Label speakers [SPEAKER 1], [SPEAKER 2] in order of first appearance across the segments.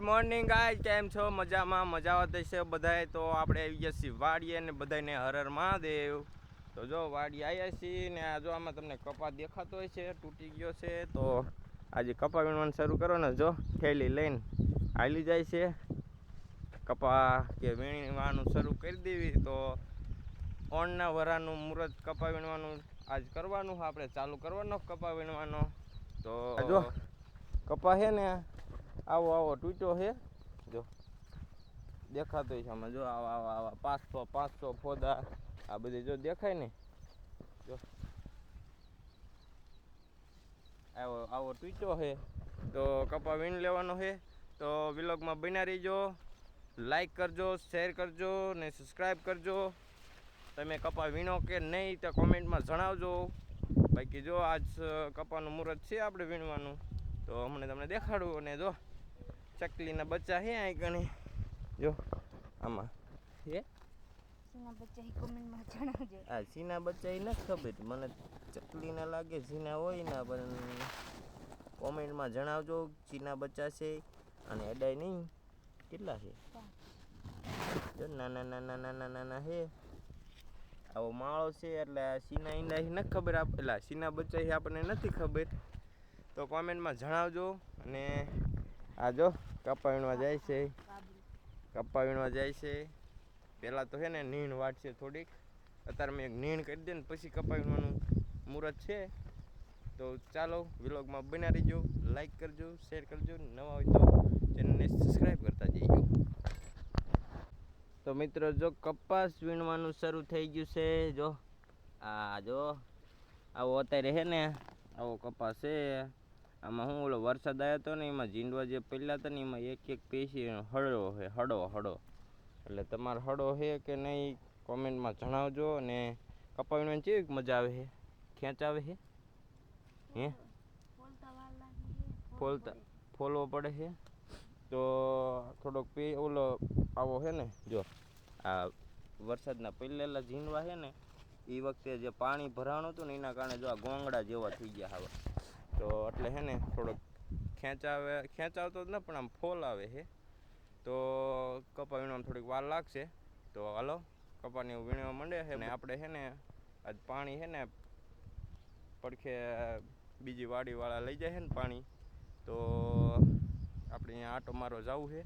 [SPEAKER 1] Morning ગાય કેમ છો? મજામાં મજા આવતી છે બધાય. તો આપણે આવી ગયા છીએ વાડીએ ને બધાને હરર મહાદેવ. તો જો વાડી આવ્યા છીએ ને આ જો આમાં તમને કપા દેખાતો હોય છે તૂટી ગયો છે. તો આજે કપા વીણવાનું શરૂ કરો ને જો થેલી લઈને હાલી જાય છે. કપા કે વીણવાનું શરૂ કરી દેવી. તો ઓણના વરાનું મુહૂર્ત કપા વીણવાનું આજ કરવાનું આપણે ચાલુ કરવાનો કપા વીણવાનો. તો જો. કપા છે ને આવો આવો, તૂટ્યો છે. જો, દેખાતો છે આમાં. જો, આવા આવા આવા, પાંચસો પાંચસો ફોદા. આ બધી જો દેખાય ને? જો. આવો આવો તૂટ્યો છે. તો કપા વીણ લેવાનો છે. તો વિલોગમાં બન્યા રહીજો. લાઈક કરજો, શેર કરજો ને સબસ્ક્રાઈબ કરજો. તમે કપા વીણો કે નહીં તો કોમેન્ટમાં જણાવજો. બાકી જો આજ કપાનું મુહૂર્ત છે આપણે વીણવાનું. તો હમણાં તમને દેખાડું અને જો. ચકલીના બચ્ચા છે અહીં કણે જો આમાં. હે?
[SPEAKER 2] સીના બચ્ચા ઈ કોમેન્ટમાં જણાવજો.
[SPEAKER 1] આ સીના બચ્ચા એ નથી ખબર. મને ચકલીના લાગે સીના હોય ના પણ કોમેન્ટમાં જણાવજો ચીના બચ્ચા છે અને એડાય નહીં. કેટલા છે? જો નાના નાના નાના નાના છે. આવો માળો છે એટલે આ સીના ઈંડા નથી ખબર આપ એટલે સીના બચ્ચા આપણને નથી ખબર. તો કોમેન્ટમાં જણાવજો અને આ જો, કપા વીણવા જાય છે. કપા વીણવા જાય છે. પહેલાં તો છે ને નીણ વાટશે થોડીક. અત્યારે મેં એક નીણ કરી દે ને પછી કપા વીણવાનું મુહૂર્ત છે. તો ચાલો, વિલોગમાં બના રહીજો. લાઈક કરજો શેર કરજો. નવા હોય તો ચેનલને સબસ્ક્રાઈબ કરતા જઈજો. તો મિત્રો, જો કપાસ વીણવાનું શરૂ થઈ ગયું છે. જો, આ જો, આવો અત્યારે છે ને આવો કપાસ છે. આમાં હું ઓલો વરસાદ આવ્યો હતો ને એમાં ઝીંડવા જે પહેલાં હતા ને એમાં એક એક પેશી હળો છે, હળો હળો. એટલે તમારો હળો છે કે નહીં કોમેન્ટમાં જણાવજો અને કપાવીને કેવી મજા આવે છે? ખેંચ આવે છે? હે?
[SPEAKER 2] ફોલતા
[SPEAKER 1] ફોલવો પડે છે? તો થોડોક પે ઓલો આવો છે ને, જો. આ વરસાદના પહેલેલા ઝીંડવા છે ને એ વખતે જે પાણી ભરાણું હતું ને એના કારણે જો આ ગોંગડા જેવા થઈ ગયા હવે. તો એટલે હે ને થોડોક ખેંચાવે ખેંચાવતો જ ન પણ આમ ફોલ આવે છે તો કપા વીણવામાં થોડીક વાર લાગશે. તો હાલો કપાની વીણવા માંડે છે. ને આપણે છે ને આજ પાણી છે ને પડખે બીજી વાડીવાળા લઈ જાય છે ને પાણી. તો આપણે અહીંયા આંટો મારો જવું છે.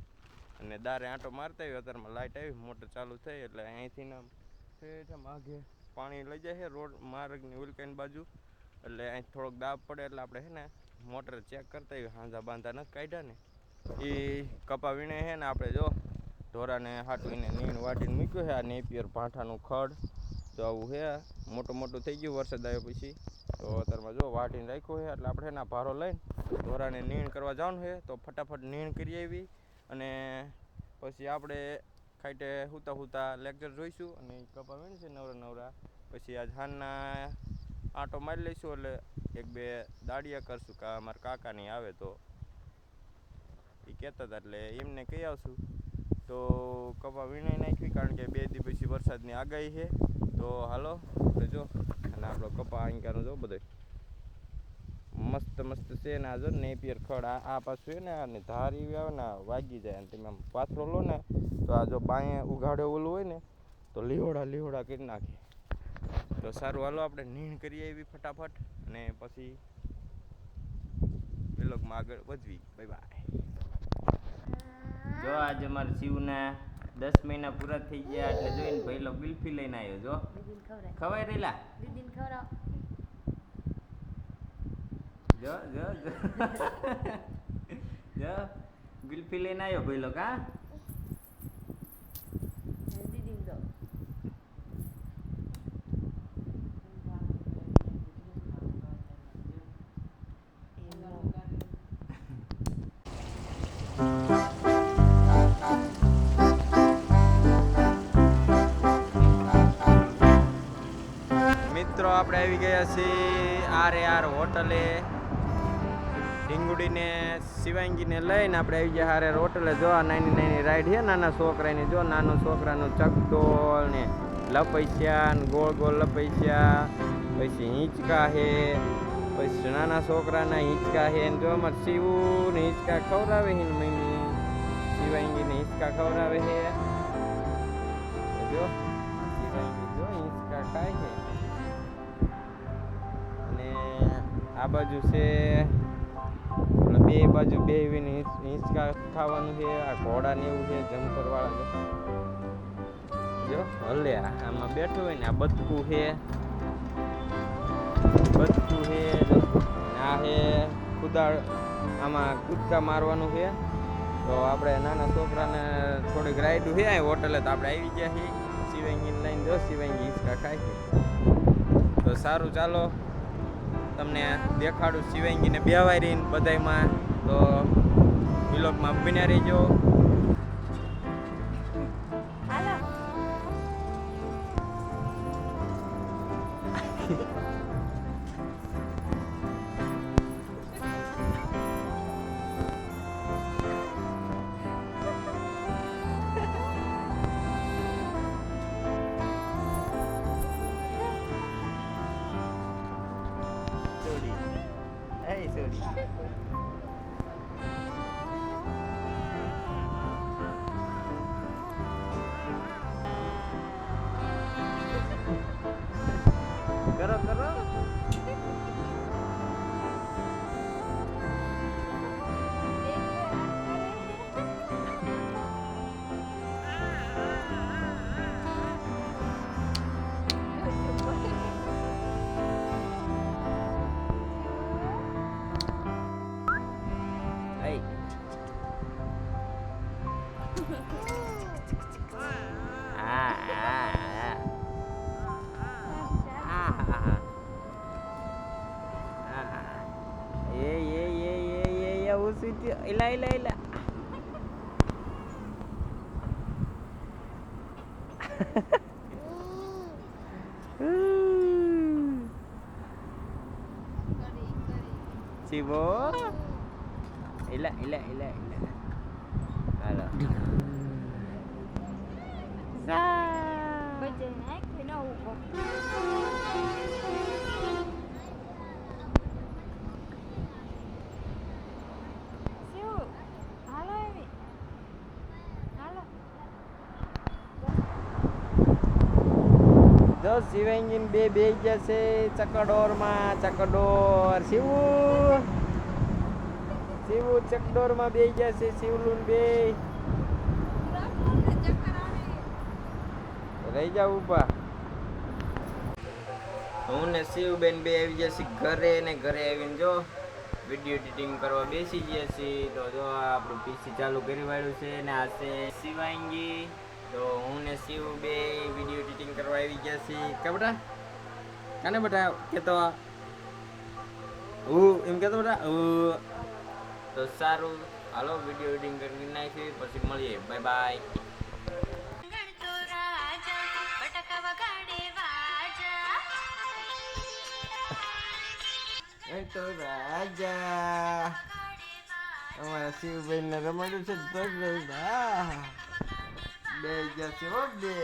[SPEAKER 1] અને દારે આંટો મારતા આવ્યો અત્યારમાં લાઇટ આવી મોટર ચાલુ થઈ એટલે અહીંથી આમ ઠેઠ પાણી લઈ જાય છે રોડ માર્ગની ઉલકાઈન બાજુ. એટલે અહીં થોડોક દાબ પડે એટલે આપણે છે ને મોટર ચેક કરતા આવ્યું હાંધા બાંધા નથી કાઢ્યા ને. એ કપા વીણે છે ને આપણે જો ઢોરાને હાટવીને નીણ વાટીને મૂક્યું છે. આ નેપિયર ભાંઠાનું ખડ તો આવું છે. મોટું મોટું થઈ ગયું વરસાદ આવ્યો પછી. તો અત્યારમાં જો વાટીને રાખ્યું છે. એટલે આપણે એના ભારો લઈને ઢોરાને નીણ કરવા જવાનું છે. તો ફટાફટ નીણ કરી આવી અને પછી આપણે ખાઈટે હુતા હુતા લેક્ચર જોઈશું. અને કપા વીણ છે નવરા નવરા. પછી આજ હાનના આંટો મારી લઈશું એટલે એક બે દાડિયા કરશું, કે અમારા કાકાની આવે તો. એ કહેતા હતા એટલે એમને કહી આવશું. તો કપા વીણી નાખવી કારણ કે બે દિવસ પછી વરસાદની આગાહી છે. તો હાલો આપણે જો, અને આપણો કપા અહીંકાનો જો બધો. મસ્ત મસ્ત છે ને આ જો નેપિયર ખડ, આ પાછું છે ને અને ધાર એવી આવે ને વાગી જાય, અને તમે આમ પાથરો લો ને, તો આ જો બાંયે ઉઘાડે ઓલું હોય ને, તો લીહોડા લીહોડા કરી નાખે. તો સારું હાલો આપણે નીણ કરીએ એવી ફટાફટ અને પછી વિલોગમાં આગળ વધવી. બાય બાય જો આજે મારા શિવના દસ મહિના પૂરા થઈ ગયા એટલે જોઈને પહેલો બિલફી લઈને આવ્યો જો. ખવાય રેલા? જો જો જો. જો લઈને આવ્યો પહેલો કા? આપણે આવી ગયા છીએ આર એ આર હોટલે. ઢીંગુડીને, શિવાંગીને લઈને આપણે આવી ગયા હારે હોટલે. જો આ નાની નાની રાઈડ છે, નાના છોકરાની. જો નાનો છોકરાનો ચકડોળ ને લપૈસ્યા ને ગોળ ગોળ લપૈસ્યા. પછી હિંચકા છે, પછી નાના છોકરાના હિંચકા છે. ને જો અમારે શિવું ને હિંચકા ખવડાવે છે ને મમ્મી? શિવાંગીને હિંચકા ખવડાવે છે. જો, શિવાંગી જો હિંચકા ખાય છે. આ બાજુ છે બે બાજુ બે હિંચકા ખાવાનું છે, આ ઘોડા ને એવું છે જમ્પર વાળા જો, હલે, આમાં બેઠું હોય ને, આ બતકું છે. બતકું છે આ છે કુદાળ, આમાં કૂદકા મારવાનું છે. તો આપણે નાના છોકરાને થોડીક રાઈડ છે, આ હોટલે તો આપણે આવી ગયા છીએ. શિવાંગીને લઈને જો શિવાંગી હિંચકા ખાઈ. તો સારું, ચાલો. તમને દેખાડું શિવાંગીને બેવાય રહીને બધામાં તો વિલોગમાં બન્યા રહીજો.
[SPEAKER 2] Thank
[SPEAKER 1] સોરી એ ஊசிட்டு இல்லை இல்லை இல்லை சிவோ இல்லை இல்லை இல்லை இல்லை hello Sa.
[SPEAKER 2] But the neck, you know.
[SPEAKER 1] જો શિવાંગીન બે બે જશે ચકડોરમાં, ચકડોર. શિવું! શિવું ચકડોરમાં બે જશે શિવલુન બે. રહી જાવ ઊભા હું ને શિવબેન બે આવી જશે ઘરે ને ઘરે આવીને જો વીડિયો એડિટિંગ કરવા બેસી ગયા છીએ. તો જો આપણું પીસી ચાલુ કરી વાળ્યું છે ને આ છે શિવાંગી. તો હું ને શિવ બે વીડિયો એડિટિંગ કરવા આવી ગયા છીએ કે બેટા કાને બેટા કેતો હું એમ કેતો બેટા હું તો સારું હાલો વીડિયો એડિટિંગ કરી નાખી પછી મળીએ બાય બાય
[SPEAKER 3] ગણતો રાજા બટાકા વગાડે વાજા
[SPEAKER 1] એ તો રાજા અમારા શિવભાઈ ને રમાડ્યું છે બે જશે હો બે